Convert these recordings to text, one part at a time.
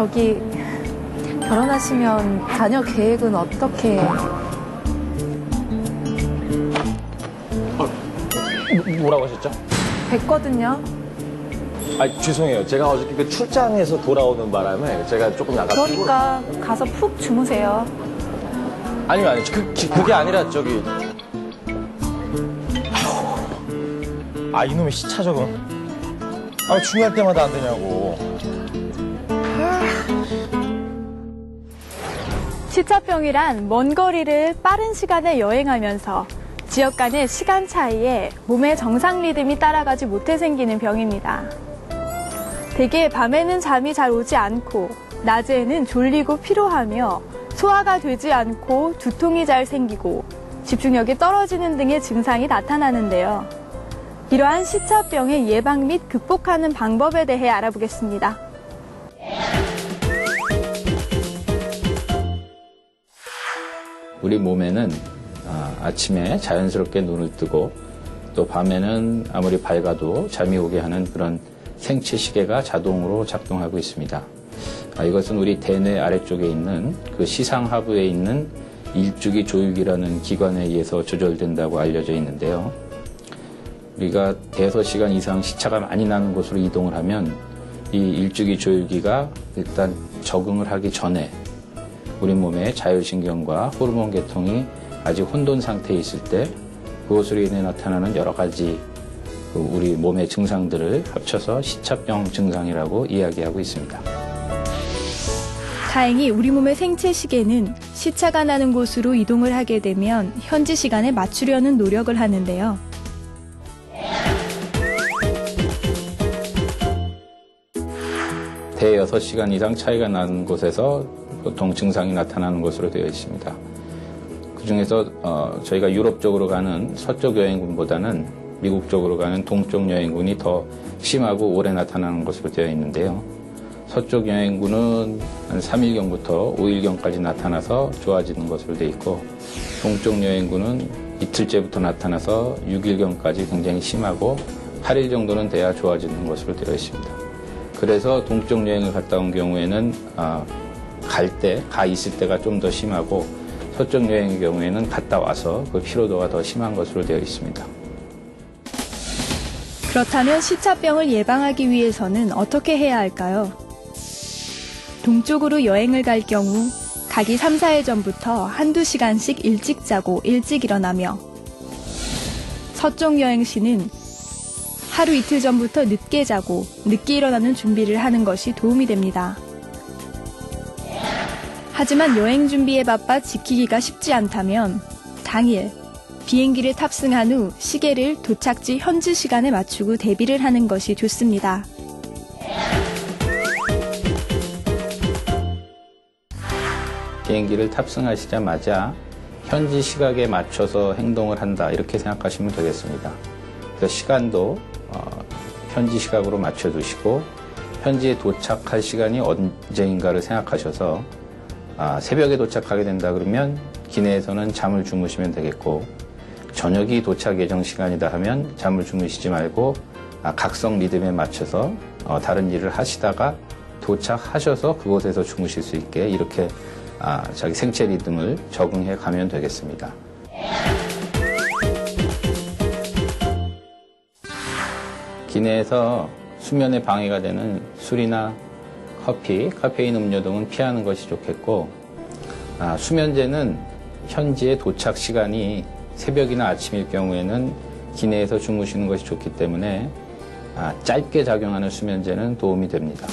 저기 결혼하시면 자녀 계획은 어떻게 뭐라고 하셨죠? 됐거든요. 아 죄송해요. 제가 어저께 그 출장에서 돌아오는 바람에 제가 조금 약간 그러니까 가서 푹 주무세요. 아니요 아니 그 그게 아니라 저기 아휴, 아 이놈의 시차 적응. 아 중요할 때마다 안 되냐고. 시차병이란 먼 거리를 빠른 시간에 여행하면서 지역 간의 시간 차이에 몸의 정상 리듬이 따라가지 못해 생기는 병입니다. 대개 밤에는 잠이 잘 오지 않고 낮에는 졸리고 피로하며 소화가 되지 않고 두통이 잘 생기고 집중력이 떨어지는 등의 증상이 나타나는데요. 이러한 시차병의 예방 및 극복하는 방법에 대해 알아보겠습니다. 우리 몸에는 아, 아침에 자연스럽게 눈을 뜨고 또 밤에는 아무리 밝아도 잠이 오게 하는 그런 생체 시계가 자동으로 작동하고 있습니다. 아, 이것은 우리 대뇌 아래쪽에 있는 그 시상하부에 있는 일주기 조육이라는 기관에 의해서 조절된다고 알려져 있는데요. 우리가 대여섯 시간 이상 시차가 많이 나는 곳으로 이동을 하면 이 일주기 조율기가 일단 적응을 하기 전에 우리 몸의 자율신경과 호르몬 계통이 아직 혼돈 상태에 있을 때 그것으로 인해 나타나는 여러 가지 그 우리 몸의 증상들을 합쳐서 시차병 증상이라고 이야기하고 있습니다. 다행히 우리 몸의 생체 시계는 시차가 나는 곳으로 이동을 하게 되면 현지 시간에 맞추려는 노력을 하는데요. 대여섯 시간 이상 차이가 나는 곳에서 보통 증상이 나타나는 것으로 되어 있습니다. 그 중에서 어, 저희가 유럽 쪽으로 가는 서쪽 여행군보다는 미국 쪽으로 가는 동쪽 여행군이 더 심하고 오래 나타나는 것으로 되어 있는데요. 서쪽 여행군은 한 3일경부터 5일경까지 나타나서 좋아지는 것으로 되어 있고 동쪽 여행군은 이틀째부터 나타나서 6일경까지 굉장히 심하고 8일 정도는 돼야 좋아지는 것으로 되어 있습니다. 그래서 동쪽 여행을 갔다 온 경우에는 아, 갈 때, 가 있을 때가 좀 더 심하고 서쪽 여행의 경우에는 갔다 와서 그 피로도가 더 심한 것으로 되어 있습니다. 그렇다면 시차병을 예방하기 위해서는 어떻게 해야 할까요? 동쪽으로 여행을 갈 경우 가기 3, 4일 전부터 한두 시간씩 일찍 자고 일찍 일어나며 서쪽 여행 시는 하루 이틀 전부터 늦게 자고 늦게 일어나는 준비를 하는 것이 도움이 됩니다. 하지만 여행 준비에 바빠 지키기가 쉽지 않다면 당일 비행기를 탑승한 후 시계를 도착지 현지 시간에 맞추고 대비를 하는 것이 좋습니다. 비행기를 탑승하시자마자 현지 시각에 맞춰서 행동을 한다 이렇게 생각하시면 되겠습니다. 그래서 시간도 어, 현지 시각으로 맞춰두시고 현지에 도착할 시간이 언제인가를 생각하셔서 아, 새벽에 도착하게 된다 그러면 기내에서는 잠을 주무시면 되겠고 저녁이 도착 예정 시간이다 하면 잠을 주무시지 말고 아, 각성 리듬에 맞춰서 어, 다른 일을 하시다가 도착하셔서 그곳에서 주무실 수 있게 이렇게 아, 자기 생체 리듬을 적응해 가면 되겠습니다. 기내에서 수면에 방해가 되는 술이나 커피, 카페인 음료 등은 피하는 것이 좋겠고 아, 수면제는 현지의 도착 시간이 새벽이나 아침일 경우에는 기내에서 주무시는 것이 좋기 때문에 아, 짧게 작용하는 수면제는 도움이 됩니다.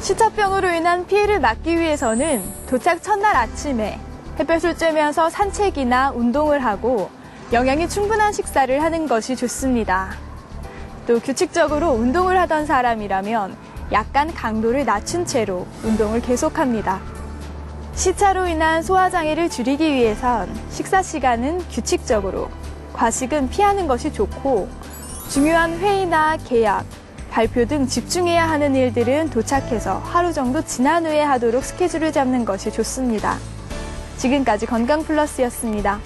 시차병으로 인한 피해를 막기 위해서는 도착 첫날 아침에 햇볕을 쬐면서 산책이나 운동을 하고 영양이 충분한 식사를 하는 것이 좋습니다. 또 규칙적으로 운동을 하던 사람이라면 약간 강도를 낮춘 채로 운동을 계속합니다. 시차로 인한 소화장애를 줄이기 위해선 식사 시간은 규칙적으로, 과식은 피하는 것이 좋고, 중요한 회의나 계약, 발표 등 집중해야 하는 일들은 도착해서 하루 정도 지난 후에 하도록 스케줄을 잡는 것이 좋습니다. 지금까지 건강 플러스였습니다.